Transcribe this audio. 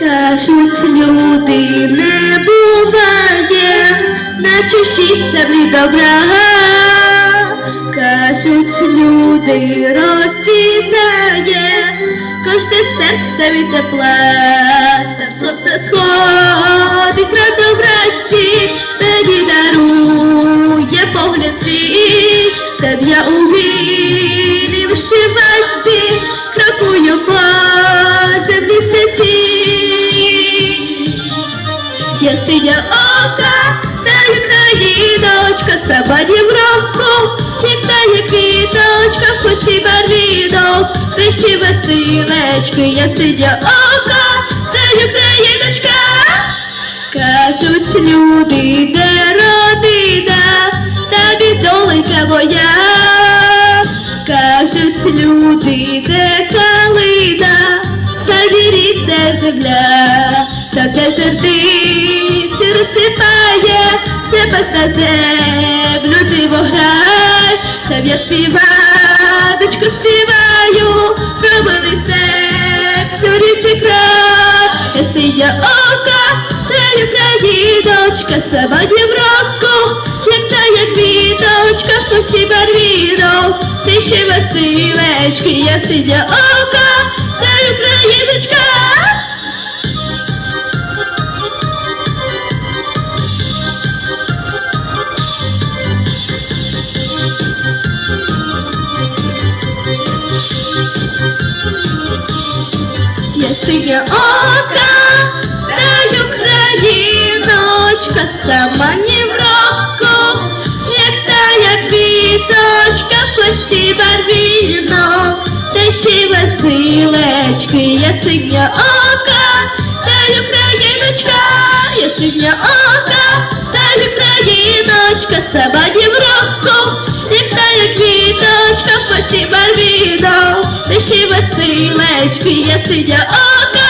Кажуть, люди не буває, наче шість від добра. Кажуть, люди розцвітає, кожне серце від тепла. Та сонце сходить на добраці, мені дарує погляд свій, Та я у вільній вишиванці, крокую по землі сеті. Я синя ока, та Україночка, сама року, як квіточка, косі барвінок, виші веселечки, я синя ока, та Україночка. Кажуть люди, де моя. Кажуть люди, де калина, та рідна земля, та де сердиці розсипає, себе на землю ти вограй, та я співаночку співаю, про мене серцю рідний край, я синя ока, та Україночка, сама Європку, як та як квіточка, хтось і барвінок, ти ще веселечки, я синя ока, та Україночка. Я синя ока, та Україночка, сама посі барвінок, та ще веселечки, я синя ока, та Україночка, я синя ока, та Україночка, сама ні в року, як та як квіточка, посі барвінок, та ще веселечки, я синя ока,